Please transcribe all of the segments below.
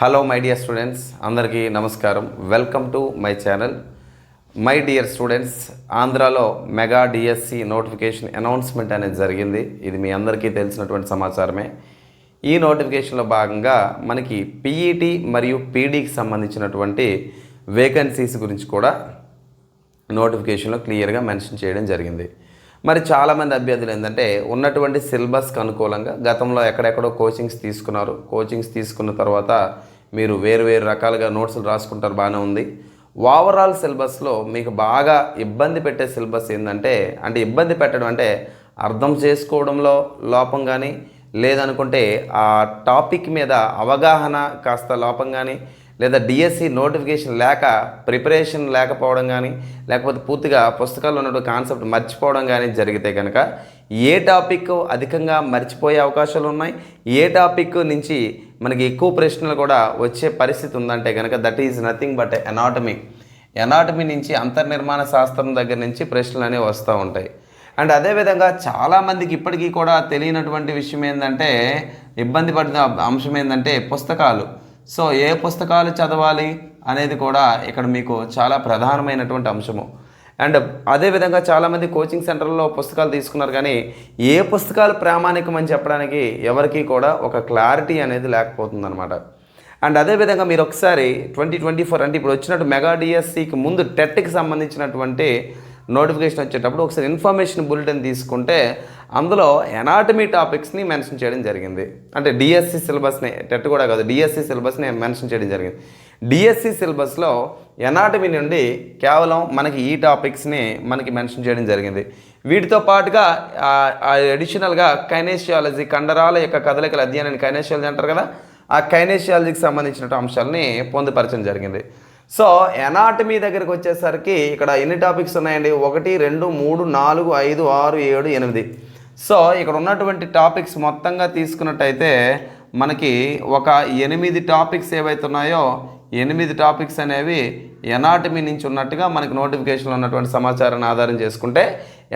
Hello my dear students అందరికీ నమస్కారం. Welcome to my channel my dear students ఆంధ్రాలో mega DSC notification announcement అనేది జరిగింది. ఇది మీ అందరికీ తెలిసినటువంటి సమాచారమే. ఈ నోటిఫికేషన్లో భాగంగా మనకి పీఈటీ మరియు పీడీకి సంబంధించినటువంటి వేకెన్సీస్ గురించి కూడా నోటిఫికేషన్లో క్లియర్గా మెన్షన్ చేయడం జరిగింది. మరి చాలామంది అభ్యర్థులు ఏంటంటే ఉన్నటువంటి సిలబస్కి అనుకూలంగా గతంలో ఎక్కడెక్కడో కోచింగ్స్ తీసుకున్నారు. కోచింగ్స్ తీసుకున్న తర్వాత మీరు వేరు వేరు రకాలుగా నోట్స్లు రాసుకుంటారు బాగానే ఉంది. ఓవరాల్ సిలబస్లో మీకు బాగా ఇబ్బంది పెట్టే సిలబస్ ఏంటంటే అంటే ఇబ్బంది పెట్టడం అంటే అర్థం చేసుకోవడంలో లోపం కానీ లేదనుకుంటే ఆ టాపిక్ మీద అవగాహన కాస్త లోపం కానీ లేదా డిఎస్సి నోటిఫికేషన్ లేక ప్రిపరేషన్ లేకపోవడం కానీ లేకపోతే పూర్తిగా పుస్తకాల్లో ఉన్నటువంటి కాన్సెప్ట్ మర్చిపోవడం కానీ జరిగితే కనుక ఏ టాపిక్ అధికంగా మర్చిపోయే అవకాశాలు ఉన్నాయి? ఏ టాపిక్ నుంచి మనకి ఎక్కువ ప్రశ్నలు కూడా వచ్చే పరిస్థితి ఉందంటే కనుక that is nothing but anatomy anatomy నుంచి అంతర్నిర్మాణ శాస్త్రం దగ్గర నుంచి ప్రశ్నలు అనేవి వస్తూ ఉంటాయి. అండ్ అదేవిధంగా చాలామందికి ఇప్పటికీ కూడా తెలియనటువంటి విషయం ఏంటంటే ఇబ్బంది పడిన అంశం ఏంటంటే పుస్తకాలు. సో ఏ పుస్తకాలు చదవాలి అనేది కూడా ఇక్కడ మీకు చాలా ప్రధానమైనటువంటి అంశము. అండ్ అదేవిధంగా చాలామంది కోచింగ్ సెంటర్లో పుస్తకాలు తీసుకున్నారు కానీ ఏ పుస్తకాలు ప్రామాణికం అని చెప్పడానికి ఎవరికి కూడా ఒక క్లారిటీ అనేది లేకపోతుందన్నమాట. అండ్ అదేవిధంగా మీరు ఒకసారి ట్వంటీ ట్వంటీ ఫోర్ అంటే ఇప్పుడు వచ్చినట్టు మెగా డిఎస్సికి ముందు టెట్కి సంబంధించినటువంటి నోటిఫికేషన్ వచ్చేటప్పుడు ఒకసారి ఇన్ఫర్మేషన్ బులెటిన్ తీసుకుంటే అందులో ఎనాటమీ టాపిక్స్ని మెన్షన్ చేయడం జరిగింది. అంటే డిఎస్సి సిలబస్ని టెట్ కూడా కాదు డిఎస్సి సిలబస్ని మెన్షన్ చేయడం జరిగింది. డిఎస్సి సిలబస్లో ఎనాటమీ నుండి కేవలం మనకి ఈ టాపిక్స్ని మనకి మెన్షన్ చేయడం జరిగింది. వీటితో పాటుగా అడిషనల్గా కైనేషియాలజీ కండరాల యొక్క కదలికల అధ్యయనాన్ని కైనేషియాలజీ అంటారు కదా ఆ కైనేషియాలజీకి సంబంధించిన అంశాలని పొందుపరచడం జరిగింది. సో ఎనాటమీ దగ్గరికి వచ్చేసరికి ఇక్కడ ఎన్ని టాపిక్స్ ఉన్నాయండి? ఒకటి రెండు మూడు నాలుగు ఐదు ఆరు ఏడు ఎనిమిది. సో ఇక్కడ ఉన్నటువంటి టాపిక్స్ మొత్తంగా తీసుకున్నట్టయితే మనకి ఒక ఎనిమిది టాపిక్స్ ఏవైతే ఉన్నాయో ఎనిమిది టాపిక్స్ అనేవి ఎనాటమీ నుంచి ఉన్నట్టుగా మనకి నోటిఫికేషన్లో ఉన్నటువంటి సమాచారాన్ని ఆధారం చేసుకుంటే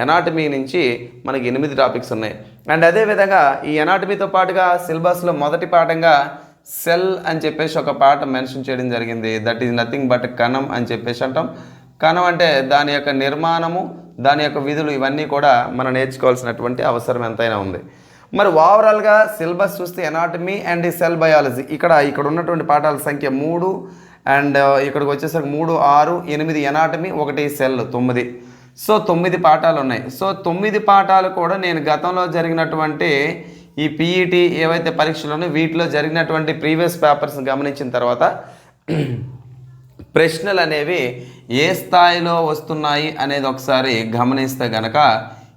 ఎనాటమీ నుంచి మనకి ఎనిమిది టాపిక్స్ ఉన్నాయి. అండ్ అదేవిధంగా ఈ ఎనాటమీతో పాటుగా సిలబస్లో మొదటి పాఠంగా సెల్ అని చెప్పేసి ఒక పాట మెన్షన్ చేయడం జరిగింది. దట్ ఈజ్ నథింగ్ బట్ కణం అని చెప్పేసి అంటాం. కణం అంటే దాని యొక్క నిర్మాణము దాని యొక్క విధులు ఇవన్నీ కూడా మనం నేర్చుకోవాల్సినటువంటి అవసరం ఎంతైనా ఉంది. మరి ఓవరాల్గా సిలబస్ చూస్తే ఎనాటమీ అండ్ సెల్ బయాలజీ ఇక్కడ ఇక్కడ ఉన్నటువంటి పాఠాల సంఖ్య మూడు అండ్ uh, ఇక్కడికి వచ్చేసరికి మూడు ఆరు ఎనిమిది ఎనాటమీ ఒకటి సెల్ తొమ్మిది. సో తొమ్మిది పాఠాలు ఉన్నాయి. సో తొమ్మిది పాఠాలు కూడా నేను గతంలో జరిగినటువంటి ఈ పీఈటీ ఏవైతే పరీక్షలు వీటిలో జరిగినటువంటి ప్రీవియస్ పేపర్స్ గమనించిన తర్వాత ప్రశ్నలు అనేవి ఏ స్థాయిలో వస్తున్నాయి అనేది ఒకసారి గమనిస్తే గనక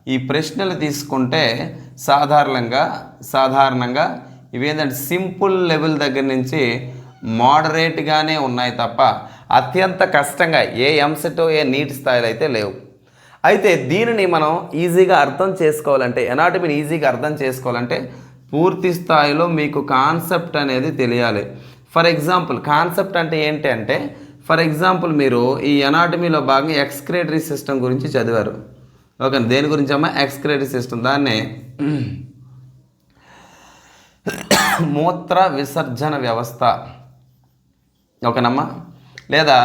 ఈ ప్రశ్నలు తీసుకుంటే సాధారణంగా సాధారణంగా ఇవేంటంటే సింపుల్ లెవెల్ దగ్గర నుంచి మోడరేట్గానే ఉన్నాయి తప్ప అత్యంత కష్టంగా ఏ ఎంసెట్ ఏ నీటి స్థాయిలో అయితే లేవు. అయితే దీనిని మనం ఈజీగా అర్థం చేసుకోవాలంటే ఎనాటమీని ఈజీగా అర్థం చేసుకోవాలంటే పూర్తి స్థాయిలో మీకు కాన్సెప్ట్ అనేది తెలియాలి. ఫర్ ఎగ్జాంపుల్ కాన్సెప్ట్ అంటే ఏంటి అంటే ఫర్ ఎగ్జాంపుల్ మీరు ఈ ఎనాటమీలో భాగంగా ఎక్స్క్రేటరీ సిస్టమ్ గురించి చదివారు. ఓకే దేని గురించి అమ్మా? ఎక్స్క్రేటరీ సిస్టమ్ దాన్ని మూత్ర విసర్జన వ్యవస్థ. ఓకేనమ్మా? లేదా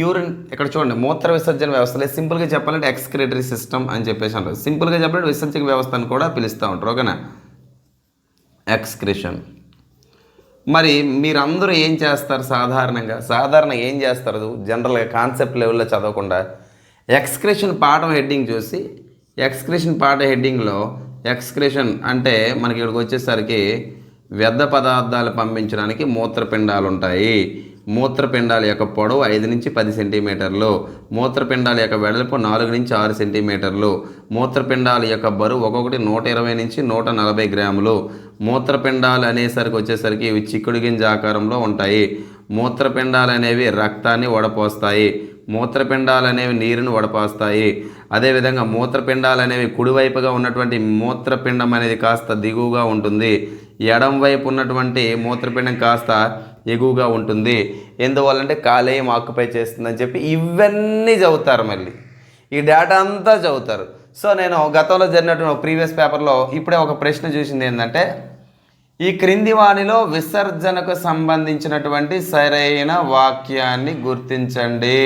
యూరిన్ ఇక్కడ చూడండి మూత్ర విసర్జన వ్యవస్థ సింపుల్గా చెప్పాలంటే ఎక్స్క్రేటరీ సిస్టమ్ అని చెప్పేసి అంటారు. సింపుల్గా చెప్పాలంటే విసర్జక వ్యవస్థ అని కూడా పిలుస్తూ ఉంటారు ఓకేనా? ఎక్స్క్రిషన్ మరి మీరందరూ ఏం చేస్తారు సాధారణంగా? సాధారణ ఏం చేస్తారు? జనరల్గా కాన్సెప్ట్ లెవెల్లో చదవకుండా ఎక్స్క్రిషన్ పాఠం హెడ్డింగ్ చూసి ఎక్స్క్రిషన్ పాఠ హెడ్డింగ్లో ఎక్స్క్రిషన్ అంటే మనకి ఇక్కడికి వచ్చేసరికి వ్యర్థ పదార్థాలు పంపించడానికి మూత్రపిండాలు ఉంటాయి మూత్రపిండాల యొక్క పొడవు ఐదు నుంచి పది సెంటీమీటర్లు. మూత్రపిండాల యొక్క వెడల్పు నాలుగు నుంచి ఆరు సెంటీమీటర్లు. మూత్రపిండాల యొక్క బరువు ఒక్కొక్కటి నూట ఇరవై నుంచి నూట నలభై గ్రాములు. మూత్రపిండాలు అనేసరికి వచ్చేసరికి ఇవి చిక్కుడు గింజ ఆకారంలో ఉంటాయి. మూత్రపిండాలు అనేవి రక్తాన్ని వడపోస్తాయి మూత్రపిండాలు అనేవి నీరుని వడపోస్తాయి. అదేవిధంగా మూత్రపిండాలు అనేవి కుడివైపుగా ఉన్నటువంటి మూత్రపిండం అనేది కాస్త దిగువగా ఉంటుంది. ఎడం వైపు ఉన్నటువంటి మూత్రపిండం కాస్త ఎగువగా ఉంటుంది. ఎందువల్లంటే కాలేయం ఆక్యుపై చేస్తుందని చెప్పి ఇవన్నీ చదువుతారు మళ్ళీ. ఈ డేటా అంతా చదువుతారు. సో నేను గతంలో జరిగినటువంటి ప్రీవియస్ పేపర్లో ఇప్పుడే ఒక ప్రశ్న చూసింది ఏంటంటే ఈ క్రింది వాణిలో విసర్జనకు సంబంధించినటువంటి సరైన వాక్యాన్ని గుర్తించండి.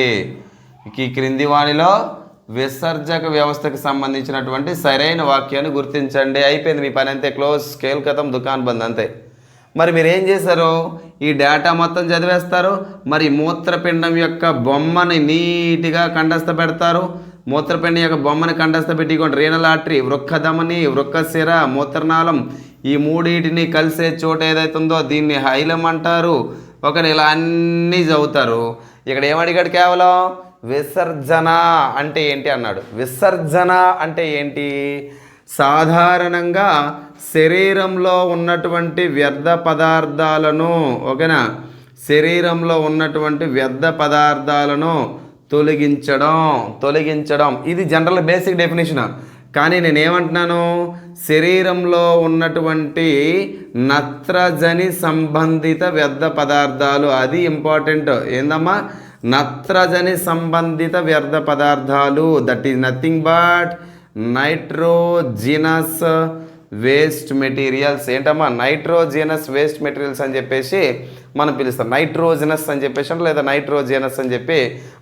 ఈ క్రింది వాణిలో విసర్జక వ్యవస్థకు సంబంధించినటువంటి సరైన వాక్యాన్ని గుర్తించండి. అయిపోయింది మీ పని అంతే క్లోజ్ స్కేల్ కథం దుకాన్ బంద్ అంతే. మరి మీరు ఏం చేశారు? ఈ డేటా మొత్తం చదివేస్తారు. మరి మూత్రపిండం యొక్క బొమ్మని నీట్గా కండస్థ పెడతారు. మూత్రపిండం యొక్క బొమ్మని కండస్థ పెట్టి రీనల్ ఆర్టరీ వృక్కధమని వృక్కశిర మూత్రనాళం ఈ మూడింటిని కలిసే చోట ఏదైతే ఉందో దీన్ని హైలం అంటారు ఒకటి ఇలా అన్నీ చదువుతారు. ఇక్కడ ఏమడిగాడు కేవలం? విసర్జన అంటే ఏంటి అన్నాడు. విసర్జన అంటే ఏంటి? సాధారణంగా శరీరంలో ఉన్నటువంటి వ్యర్థ పదార్థాలను ఓకేనా? శరీరంలో ఉన్నటువంటి వ్యర్థ పదార్థాలను తొలగించడం తొలగించడం. ఇది జనరల్ బేసిక్ డెఫినేషన్. కానీ నేను ఏమంటున్నాను శరీరంలో ఉన్నటువంటి నత్రజని సంబంధిత వ్యర్థ పదార్థాలు అది ఇంపార్టెంట్. ఏందమ్మా? నత్రజని సంబంధిత వ్యర్థ పదార్థాలు that is nothing but nitrogenous waste materials. ఏంటమ్మా? నైట్రోజినస్ వేస్ట్ మెటీరియల్స్ అని చెప్పేసి మనం పిలుస్తాం. నైట్రోజినస్ అని చెప్పేసి లేదా నైట్రోజినస్ అని చెప్పి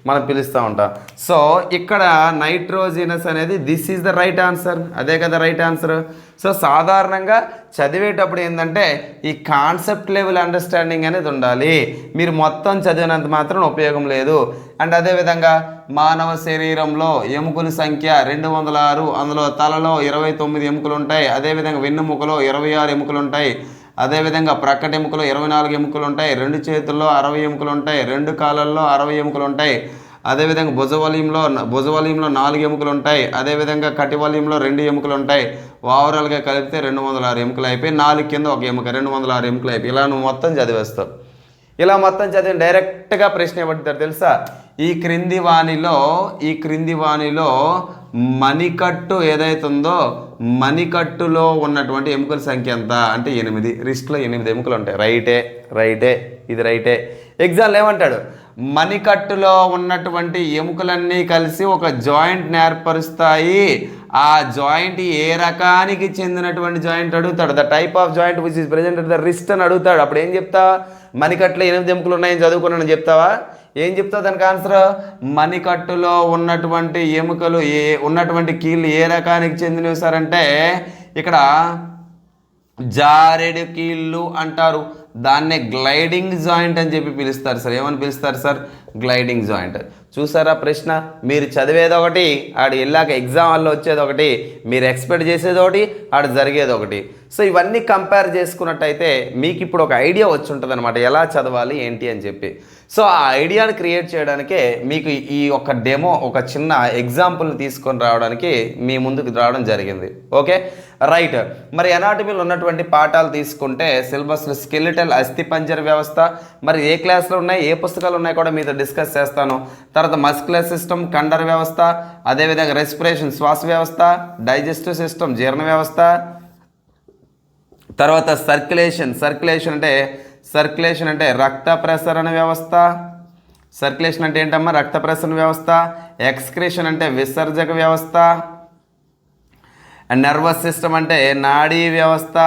మనం పిలుస్తూ ఉంటాం. సో ఇక్కడ నైట్రోజినస్ అనేది this is the right answer అదే కదా రైట్ ఆన్సర్ సో సాధారణంగా చదివేటప్పుడు ఏంటంటే ఈ కాన్సెప్ట్ లెవెల్ అండర్స్టాండింగ్ అనేది ఉండాలి. మీరు మొత్తం చదివినంత మాత్రం ఉపయోగం లేదు. అండ్ అదేవిధంగా మానవ శరీరంలో ఎముకల సంఖ్య రెండు వందల ఆరు అందులో తలలో ఇరవై తొమ్మిది ఎముకలు ఉంటాయి. అదేవిధంగా వెన్నుముకలో ఇరవై ఆరు ఎముకలు ఉంటాయి. అదేవిధంగా ప్రక్కటి ఎముకలు ఇరవై నాలుగు ఎముకలు ఉంటాయి రెండు చేతుల్లో అరవై ఎముకలు ఉంటాయి రెండు కాలల్లో అరవై ఎముకలు ఉంటాయి. అదేవిధంగా భుజవలయంలో భుజవలయంలో నాలుగు ఎముకలు ఉంటాయి. అదేవిధంగా కటివలయంలో రెండు ఎముకలు ఉంటాయి. ఓవరాల్గా కలిపితే రెండు వందల ఆరు ఎముకలు అయిపోయి నాలుగు కింద ఒక ఎముక రెండు వందల ఆరు ఎముకలు అయిపోయి. ఇలా నువ్వు మొత్తం చదివేస్తావు ఇలా మొత్తం చదివి డైరెక్ట్గా ప్రశ్న ఇవ్వబడతారు తెలుసా? ఈ క్రింది వాణిలో ఈ క్రింది వాణిలో మణికట్టు ఏదైతే ఉందో మణికట్టులో ఉన్నటువంటి ఎముకల సంఖ్య ఎంత? అంటే ఎనిమిది. రిస్ట్లో ఎనిమిది ఎముకలు ఉంటాయి. రైటే రైటే ఇది రైటే. ఎగ్జామ్లో ఏమంటాడు? మణికట్టులో ఉన్నటువంటి ఎముకలన్నీ కలిసి ఒక జాయింట్ ఏర్పరుస్తాయి ఆ జాయింట్ ఏ రకానికి చెందినటువంటి జాయింట్ అడుగుతాడు? The type of joint which is present the wrist అని అడుగుతాడు. అప్పుడు ఏం చెప్తావా? మణికట్టులో ఎనిమిది ఎముకలు ఉన్నాయని చదువుకున్నాను చెప్తావా? ఏం చెప్తావు దానికి ఆన్సర్? మణికట్టులో ఉన్నటువంటి ఎముకలు ఏ ఉన్నటువంటి కీళ్ళు ఏ రకానికి చెందినవి సార్ అంటే ఇక్కడ జారెడు కీళ్ళు అంటారు. దాన్నే గ్లైడింగ్ జాయింట్ అని చెప్పి పిలుస్తారు సార్. ఏమని పిలుస్తారు సార్? Gliding joint. చూసారా ప్రశ్న? మీరు చదివేది ఒకటి ఆడు వెళ్ళాక ఎగ్జామ్ వల్ల వచ్చేది ఒకటి మీరు ఎక్స్పెక్ట్ చేసేది ఒకటి ఆడు జరిగేది ఒకటి. సో ఇవన్నీ కంపేర్ చేసుకున్నట్టయితే మీకు ఇప్పుడు ఒక ఐడియా వచ్చి ఉంటుంది అనమాట ఎలా చదవాలి ఏంటి అని చెప్పి. సో ఆ ఐడియాని క్రియేట్ చేయడానికే మీకు ఈ ఒక డెమో ఒక చిన్న ఎగ్జాంపుల్ తీసుకొని రావడానికి మీ ముందుకు రావడం జరిగింది. ఓకే రైట్ మరి ఎనాటమీలో ఉన్నటువంటి పాఠాలు తీసుకుంటే సిలబస్లో స్కెలిటల్ అస్థిపంజర్ వ్యవస్థ మరి ఏ క్లాస్లో ఉన్నాయి ఏ పుస్తకాలు ఉన్నాయి కూడా మీతో డిస్కస్ చేస్తాను. తర్వాత మస్కులర్ సిస్టమ్ కండర్ వ్యవస్థ అదేవిధంగా రెస్పిరేషన్ శ్వాస వ్యవస్థ డైజెస్టివ్ సిస్టమ్ జీర్ణ వ్యవస్థ తర్వాత సర్క్యులేషన్. సర్క్యులేషన్ అంటే సర్క్యులేషన్ అంటే రక్త ప్రసరణ వ్యవస్థ. సర్క్యులేషన్ అంటే ఏంటమ్మా? రక్త ప్రసరణ వ్యవస్థ. ఎక్స్క్రేషన్ అంటే విసర్జక వ్యవస్థ. అండ్ నర్వస్ సిస్టమ్ అంటే నాడీ వ్యవస్థ.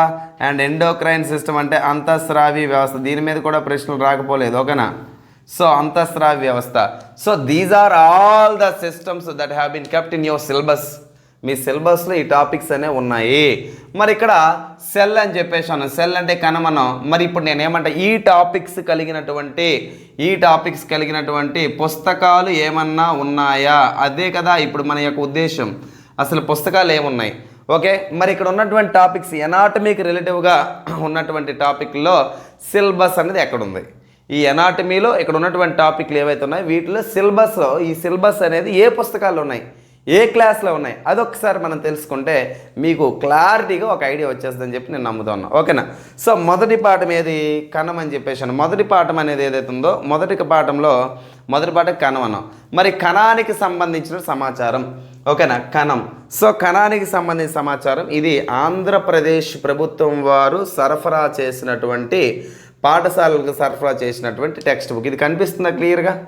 అండ్ ఎండోక్రైన్ సిస్టమ్ అంటే అంతఃస్రావి వ్యవస్థ. దీని మీద కూడా ప్రశ్నలు రాకపోలేదు ఓకేనా? సో అంతఃస్రావి వ్యవస్థ. So these are all the systems that have been kept in your syllabus మీ సిలబస్లో ఈ టాపిక్స్ అనేవి ఉన్నాయి. మరి ఇక్కడ సెల్ అని చెప్పేసాను సెల్ అంటే కనమనం మరి ఇప్పుడు నేను ఏమంటా ఈ టాపిక్స్ కలిగినటువంటి ఈ టాపిక్స్ కలిగినటువంటి పుస్తకాలు ఏమన్నా ఉన్నాయా? అదే కదా ఇప్పుడు మన యొక్క ఉద్దేశం. అసలు పుస్తకాలు ఏమున్నాయి? ఓకే? మరి ఇక్కడ ఉన్నటువంటి టాపిక్స్ ఎనాటమీకి రిలేటివ్గా ఉన్నటువంటి టాపిక్లో సిలబస్ అనేది ఎక్కడుంది? ఈ ఎనాటమీలో ఇక్కడ ఉన్నటువంటి టాపిక్లు ఏవైతే ఉన్నాయో వీటిలో సిలబస్ ఈ సిలబస్ అనేది ఏ పుస్తకాలు ఉన్నాయి? ఏ క్లాస్లో ఉన్నాయి? అదొకసారి మనం తెలుసుకుంటే మీకు క్లారిటీగా ఒక ఐడియా వచ్చేస్తుందని చెప్పి నేను నమ్ముతున్నాను. ఓకేనా? సో మొదటి పాఠం ఏది? కణం అని చెప్పేసాను మొదటి పాఠం అనేది ఏదైతే ఉందో మొదటి పాఠంలో మొదటి పాఠం కణం అన్నాం. మరి కణానికి సంబంధించిన సమాచారం. ఓకేనా? కణం. సో కణానికి సంబంధించిన సమాచారం ఇది ఆంధ్రప్రదేశ్ ప్రభుత్వం వారు సరఫరా చేసినటువంటి పాఠశాలలకు సరఫరా చేసినటువంటి టెక్స్ట్ బుక్. ఇది కనిపిస్తుందా క్లియర్గా?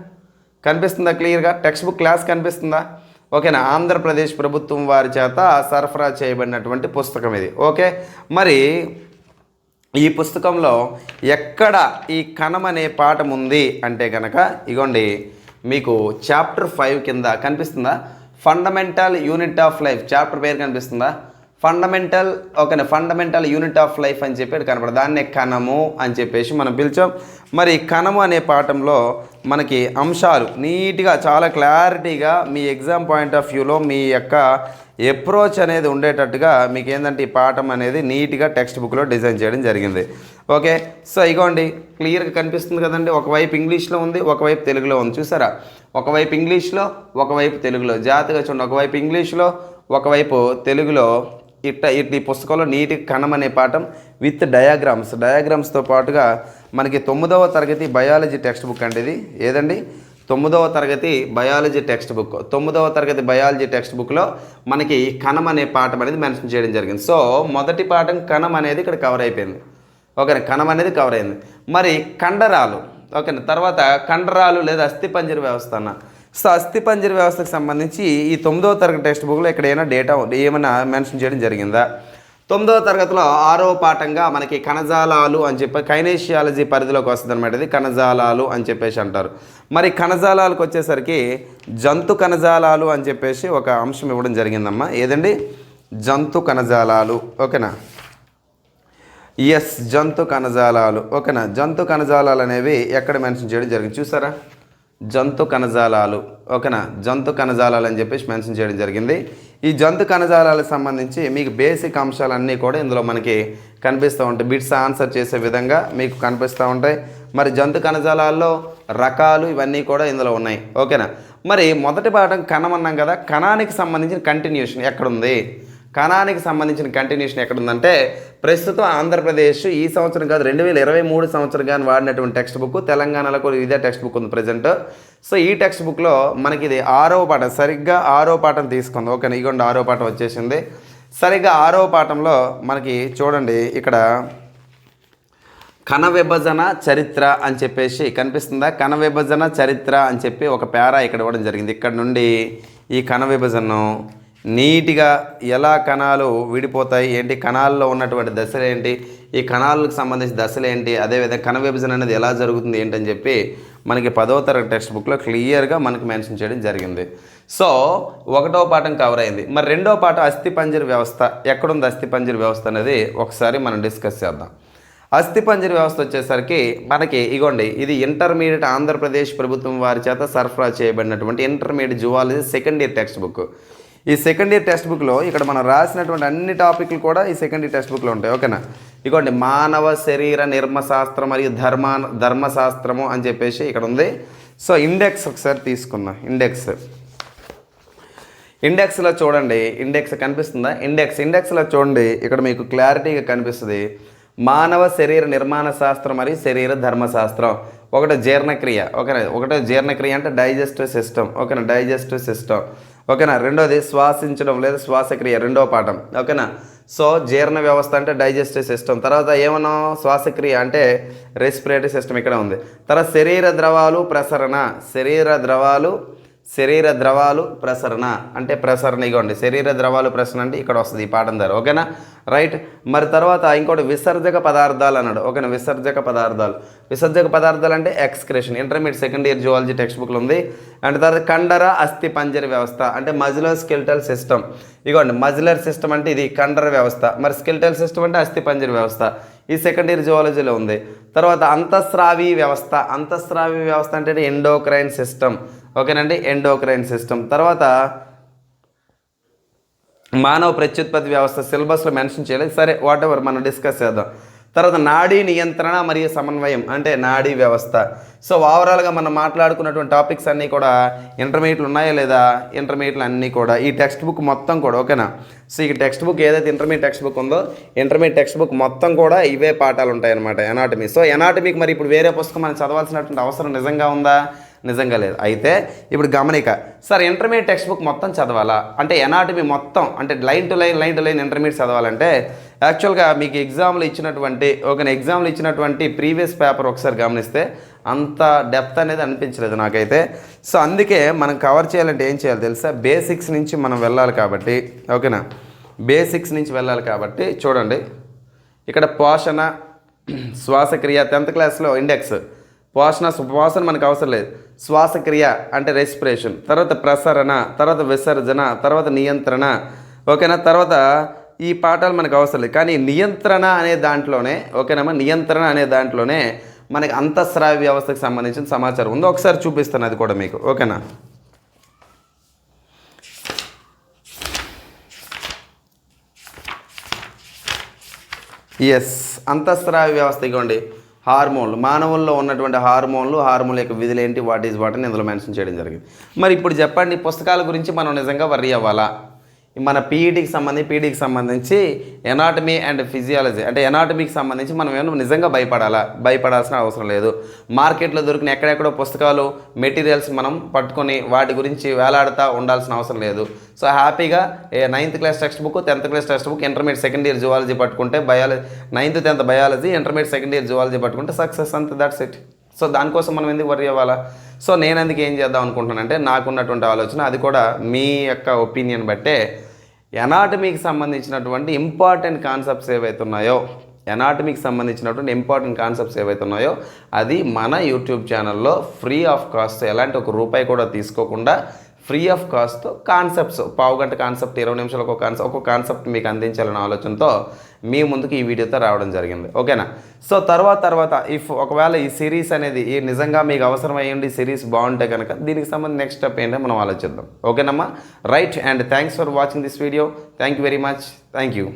కనిపిస్తుందా క్లియర్గా? టెక్స్ట్ బుక్ క్లాస్ కనిపిస్తుందా? ఓకేనా? ఆంధ్రప్రదేశ్ ప్రభుత్వం వారి చేత సరఫరా చేయబడినటువంటి పుస్తకం ఇది. ఓకే? మరి ఈ పుస్తకంలో ఎక్కడ ఈ కణం అనే పాఠం ఉంది అంటే కనుక ఇగోండి మీకు చాప్టర్ ఫైవ్ కింద కనిపిస్తుందా? Fundamental unit of life. Chapter పేరు కనిపిస్తుందా? Fundamental okay fundamental unit of life అని చెప్పి కనపడదు దాన్నే కణము అని చెప్పేసి మనం పిలిచాం. మరి కణము అనే పాఠంలో మనకి అంశాలు నీట్గా చాలా క్లారిటీగా మీ ఎగ్జామ్ పాయింట్ ఆఫ్ వ్యూలో మీ యొక్క అప్రోచ్ అనేది ఉండేటట్టుగా మీకు ఏంటంటే ఈ పాఠం అనేది నీట్గా టెక్స్ట్ బుక్లో డిజైన్ చేయడం జరిగింది. ఓకే సో ఇగోండి క్లియర్గా కనిపిస్తుంది కదండి. ఒకవైపు ఇంగ్లీష్లో ఉంది ఒకవైపు తెలుగులో ఉంది. చూసారా? ఒకవైపు ఇంగ్లీష్లో ఒకవైపు తెలుగులో. జాగ్రత్తగా చూడండి ఒకవైపు ఇంగ్లీష్లో ఒకవైపు తెలుగులో. ఇట్ట ఇట్ ఈ పుస్తకంలో నీటి కణం అనే పాఠం విత్ డయాగ్రామ్స్. డయాగ్రామ్స్తో పాటుగా మనకి తొమ్మిదవ తరగతి బయాలజీ టెక్స్ట్ బుక్ అండి ఇది. ఏదండి? తొమ్మిదవ తరగతి బయాలజీ టెక్స్ట్ బుక్. తొమ్మిదవ తరగతి బయాలజీ టెక్స్ట్ బుక్లో మనకి కణం అనే పాఠం అనేది మెన్షన్ చేయడం జరిగింది. సో మొదటి పాఠం కణం అనేది ఇక్కడ కవర్ అయిపోయింది. ఓకే కణం అనేది కవర్ అయింది. మరి కండరాలు. ఓకేనా? తర్వాత కండరాలు లేదా అస్థిపంజర వ్యవస్థ అన్న. సో అస్థిపంజర వ్యవస్థకు సంబంధించి ఈ తొమ్మిదవ తరగతి టెక్స్ట్ బుక్లో ఇక్కడ ఏమైనా డేటా ఏమైనా మెన్షన్ చేయడం జరిగిందా? తొమ్మిదవ తరగతిలో ఆరవ పాఠంగా మనకి కణజాలాలు అని చెప్పి కైనేషియాలజీ పరిధిలోకి వస్తుంది అనమాట ఇది కణజాలాలు అని చెప్పేసి అంటారు. మరి కణజాలాలకు వచ్చేసరికి జంతు కణజాలాలు అని చెప్పేసి ఒక అంశం ఇవ్వడం జరిగిందమ్మా. ఏదండి? జంతు కణజాలాలు. ఓకేనా? ఎస్ జంతు కణజాలాలు. ఓకేనా? జంతు కణజాలాలు అనేవి ఎక్కడ మెన్షన్ చేయడం జరిగింది? చూసారా? జంతు కణజాలాలు. ఓకేనా? జంతు కణజాలాలు అని చెప్పేసి మెన్షన్ చేయడం జరిగింది. ఈ జంతు కణజాలాలకు సంబంధించి మీకు బేసిక్ అంశాలన్నీ కూడా ఇందులో మనకి కనిపిస్తూ ఉంటాయి. బిట్స్ ఆన్సర్ చేసే విధంగా మీకు కనిపిస్తూ ఉంటాయి. మరి జంతు కణజాలాల్లో రకాలు ఇవన్నీ కూడా ఇందులో ఉన్నాయి. ఓకేనా? మరి మొదటి పాఠం కణం అన్నాం కదా. కణానికి సంబంధించిన కంటిన్యూషన్ ఎక్కడుంది? కణానికి సంబంధించిన కంటిన్యూషన్ ఎక్కడుందంటే ప్రస్తుతం ఆంధ్రప్రదేశ్ ఈ సంవత్సరం కాదు రెండు వేల ఇరవై మూడు సంవత్సరం కానీ వాడినటువంటి టెక్స్ట్ బుక్ తెలంగాణలో కూడా ఇదే టెక్స్ట్ బుక్ ఉంది ప్రజెంట్ సో ఈ టెక్స్ట్ బుక్లో మనకి ఇది ఆరో పాఠం సరిగ్గా ఆరో పాఠం తీసుకుంది. ఓకే ఇగోండి ఆరో పాఠం వచ్చేసింది. సరిగ్గా ఆరో పాఠంలో మనకి చూడండి ఇక్కడ కణ విభజన చరిత్ర అని చెప్పేసి కనిపిస్తుందా? కణ విభజన చరిత్ర అని చెప్పి ఒక పేరా ఇక్కడ ఇవ్వడం జరిగింది. ఇక్కడ నుండి ఈ కణ విభజనను నీట్గా ఎలా కణాలు విడిపోతాయి? ఏంటి? కణాల్లో ఉన్నటువంటి దశలు ఏంటి? ఈ కణాలకు సంబంధించిన దశలు ఏంటి? అదేవిధంగా కణ విభజన అనేది ఎలా జరుగుతుంది ఏంటని చెప్పి మనకి పదో తరగతి టెక్స్ట్ బుక్లో క్లియర్గా మనకి మెన్షన్ చేయడం జరిగింది. సో ఒకటో పాఠం కవర్ అయింది. మరి రెండో పాఠం అస్థిపంజర వ్యవస్థ. ఎక్కడుంది అస్థిపంజర వ్యవస్థ అనేది ఒకసారి మనం డిస్కస్ చేద్దాం. అస్థిపంజర వ్యవస్థ వచ్చేసరికి మనకి ఇగోండి ఇది ఇంటర్మీడియట్ ఆంధ్రప్రదేశ్ ప్రభుత్వం వారి చేత సరఫరా చేయబడినటువంటి intermediate zoology second year text book. ఈ సెకండ్ ఇయర్ టెక్స్ట్ బుక్లో ఇక్కడ మనం రాసినటువంటి అన్ని టాపిక్లు కూడా ఈ సెకండ్ ఇయర్ టెక్స్ట్ బుక్లో ఉంటాయి ఓకేనా? ఇకోండి మానవ శరీర నిర్మశాస్త్రం మరియు ధర్మ ధర్మశాస్త్రము అని చెప్పేసి ఇక్కడ ఉంది. సో ఇండెక్స్ ఒకసారి తీసుకుందాం ఇండెక్స్ ఇండెక్స్లో చూడండి ఇండెక్స్ కనిపిస్తుందా? ఇండెక్స్ ఇండెక్స్లో చూడండి ఇక్కడ మీకు క్లారిటీగా కనిపిస్తుంది. మానవ శరీర నిర్మాణ శాస్త్రం మరియు శరీర ధర్మశాస్త్రం. ఒకటి జీర్ణక్రియ ఓకేనా? ఒకటే జీర్ణక్రియ అంటే డైజెస్టివ్ సిస్టమ్ ఓకేనా? Digestive system. ఓకేనా? రెండోది శ్వాసించడం లేదా శ్వాసక్రియ రెండో పాఠం. ఓకేనా? సో జీర్ణ వ్యవస్థ అంటే డైజెస్టివ్ సిస్టమ్. తర్వాత ఏమన్నా శ్వాసక్రియ అంటే రెస్పిరేటరీ సిస్టమ్ ఇక్కడ ఉంది. తర్వాత శరీర ద్రవాలు ప్రసరణ. శరీర ద్రవాలు శరీర ద్రవాలు ప్రసరణ. అంటే ప్రసరణ ఇగోండి శరీర ద్రవాలు ప్రసరణ అంటే ఇక్కడ వస్తుంది ఈ పాఠం ద్వారా ఓకేనా? రైట్. మరి తర్వాత ఇంకోటి విసర్జక పదార్థాలు అన్నాడు ఓకేనా? విసర్జక పదార్థాలు. విసర్జక పదార్థాలు అంటే excretion intermediate second year zoology text బుక్లో ఉంది. అండ్ తర్వాత కండర అస్థి పంజర వ్యవస్థ అంటే మజిలర్ స్కెల్టల్ సిస్టమ్. ఇగోండి మజిలర్ సిస్టమ్ అంటే ఇది కండర వ్యవస్థ. మరి స్కెల్టల్ సిస్టమ్ అంటే అస్థి పంజర వ్యవస్థ. ఈ సెకండ్ ఇయర్ జువాలజీలో ఉంది. తర్వాత అంతఃస్రావి వ్యవస్థ. అంతఃస్రావి వ్యవస్థ అంటే ఎండోక్రైన్ సిస్టమ్ ఓకేనండి? ఎండోక్రైన్ సిస్టమ్ తర్వాత మానవ ప్రత్యుత్పత్తి వ్యవస్థ. సిలబస్లో మెన్షన్ చేయలేదు. సరే వాట్ ఎవర్ మనం డిస్కస్ చేద్దాం. తర్వాత నాడీ నియంత్రణ మరియు సమన్వయం అంటే నాడీ వ్యవస్థ. సో ఓవరాల్గా మనం మాట్లాడుకున్నటువంటి టాపిక్స్ అన్నీ కూడా ఇంటర్మీడియట్లు ఉన్నాయా లేదా? ఇంటర్మీడియట్లు అన్నీ కూడా. ఈ టెక్స్ట్ బుక్ మొత్తం కూడా ఓకేనా? సో ఈ టెక్స్ట్ బుక్ ఏదైతే ఇంటర్మీడియట్ టెక్స్ట్ బుక్ ఉందో ఇంటర్మీడియట్ టెక్స్ట్ బుక్ మొత్తం కూడా ఇవే పాఠాలు ఉంటాయన్నమాట ఎనాటమీ. సో ఎనాటమీకి మరి ఇప్పుడు వేరే పుస్తకం మనం చదవాల్సినటువంటి అవసరం నిజంగా ఉందా? నిజంగా లేదు. అయితే ఇప్పుడు గమనిక సార్ ఇంటర్మీడియట్ టెక్స్ట్ బుక్ మొత్తం చదవాలా? అంటే ఎనాటమీ మొత్తం అంటే line to line line to line intermediate చదవాలంటే యాక్చువల్గా మీకు ఎగ్జామ్లు ఇచ్చినటువంటి ఒక ఎగ్జామ్లు ఇచ్చినటువంటి ప్రీవియస్ పేపర్ ఒకసారి గమనిస్తే అంత డెప్త్ అనేది అనిపించలేదు నాకైతే. సో అందుకే మనం కవర్ చేయాలంటే ఏం చేయాలి తెలుసా? బేసిక్స్ నుంచి మనం వెళ్ళాలి కాబట్టి ఓకేనా బేసిక్స్ నుంచి వెళ్ళాలి కాబట్టి చూడండి. ఇక్కడ పోషణ శ్వాసక్రియ టెన్త్ క్లాస్లో ఇండెక్స్ పోషణ పోషణ మనకు అవసరం లేదు. శ్వాసక్రియ అంటే రెస్పిరేషన్ తర్వాత ప్రసరణ తర్వాత విసర్జన తర్వాత నియంత్రణ. ఓకేనా? తర్వాత ఈ పాఠాలు మనకు అవసరం లేదు. కానీ నియంత్రణ అనే దాంట్లోనే ఓకేనమ్మా నియంత్రణ అనే దాంట్లోనే మనకి అంతఃస్రావ వ్యవస్థకు సంబంధించిన సమాచారం ఉందో. ఒకసారి చూపిస్తాను అది కూడా మీకు. ఓకేనా? ఎస్ అంతఃస్రావ వ్యవస్థ ఇగోండి. హార్మోన్లు మానవుల్లో ఉన్నటువంటి హార్మోన్లు హార్మోన్ల యొక్క విధులు ఏంటి వాట్ ఈజ్ వాట్ అని ఇందులో మెన్షన్ చేయడం జరిగింది. మరి ఇప్పుడు చెప్పండి పుస్తకాల గురించి మనం నిజంగా వర్రీ అవ్వాలా? మన పీఈటీకి సంబంధించి పీఈటీకి సంబంధించి ఎనాటమీ అండ్ ఫిజియాలజీ అంటే ఎనాటమీకి సంబంధించి మనం ఏమైనా నిజంగా భయపడాలా? భయపడాల్సిన అవసరం లేదు. మార్కెట్లో దొరికిన ఎక్కడెక్కడో పుస్తకాలు మెటీరియల్స్ మనం పట్టుకొని వాటి గురించి వేలాడుతూ ఉండాల్సిన అవసరం లేదు. సో హ్యాపీగా ఏ ninth class text book tenth class text book intermediate second year zoology పట్టుకుంటే biology ninth tenth biology intermediate second year zoology పట్టుకుంటే సక్సెస్ అంత దట్స్ ఇట్ సో దానికోసం మనం ఎందుకు వరి అవ్వాలా? సో నేను అందుకు ఏం చేద్దాం అనుకుంటున్నానంటే నాకున్నటువంటి ఆలోచన అది కూడా మీ యొక్క ఒపీనియన్ బట్టే ఎనాటమీకి సంబంధించినటువంటి ఇంపార్టెంట్ కాన్సెప్ట్స్ ఏవైతే ఉన్నాయో ఎనాటమీకి సంబంధించినటువంటి ఇంపార్టెంట్ కాన్సెప్ట్స్ ఏవైతే ఉన్నాయో అది మన యూట్యూబ్ ఛానల్లో ఫ్రీ ఆఫ్ కాస్ట్ ఎలాంటి ఒక రూపాయి కూడా తీసుకోకుండా ఫ్రీ ఆఫ్ కాస్ట్తో కాన్సెప్ట్స్ పావు గంట కాన్సెప్ట్ ఇరవై నిమిషాలకు ఒక కాన్సెప్ట్ ఒక కాన్సెప్ట్ మీకు అందించాలనే ఆలోచనతో మీ ముందుకు ఈ వీడియోతో రావడం జరిగింది. ఓకేనా? సో తర్వాత తర్వాత ఇఫ్ ఒకవేళ ఈ సిరీస్ అనేది ఈ నిజంగా మీకు అవసరమయ్యండి సిరీస్ బాగుంటే కనుక దీనికి సంబంధించి నెక్స్ట్ స్టెప్ ఏంటో మనం ఆలోచిద్దాం. ఓకేనమ్మా? Right and thanks for watching this video thank you very much thank you